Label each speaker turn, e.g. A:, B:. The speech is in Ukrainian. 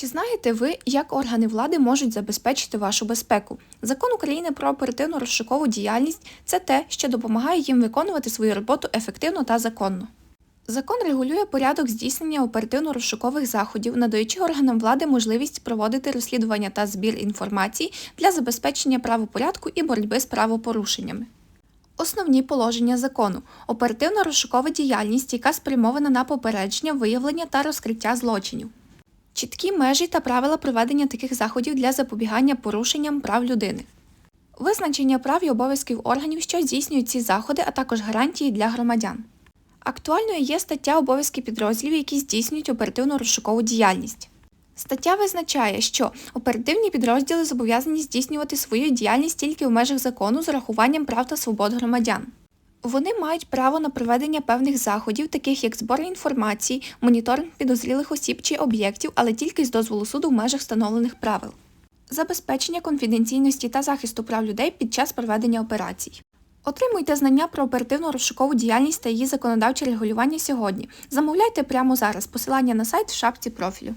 A: Чи знаєте ви, як органи влади можуть забезпечити вашу безпеку? Закон України про оперативну розшукову діяльність це те, що допомагає їм виконувати свою роботу ефективно та законно. Закон регулює порядок здійснення оперативно-розшукових заходів, надаючи органам влади можливість проводити розслідування та збір інформації для забезпечення правопорядку і боротьби з правопорушеннями. Основні положення закону: оперативно-розшукова діяльність, яка спрямована на попередження, виявлення та розкриття злочинів. Чіткі межі та правила проведення таких заходів для запобігання порушенням прав людини. Визначення прав і обов'язків органів, що здійснюють ці заходи, а також гарантії для громадян. Актуальною є стаття обов'язки підрозділів, які здійснюють оперативну розшукову діяльність. Стаття визначає, що оперативні підрозділи зобов'язані здійснювати свою діяльність тільки в межах закону з урахуванням прав та свобод громадян. Вони мають право на проведення певних заходів, таких як збор інформації, моніторинг підозрілих осіб чи об'єктів, але тільки з дозволу суду в межах встановлених правил, забезпечення конфіденційності та захисту прав людей під час проведення операцій. Отримуйте знання про оперативну розшукову діяльність та її законодавче регулювання сьогодні. Замовляйте прямо зараз. Посилання на сайт в шапці профілю.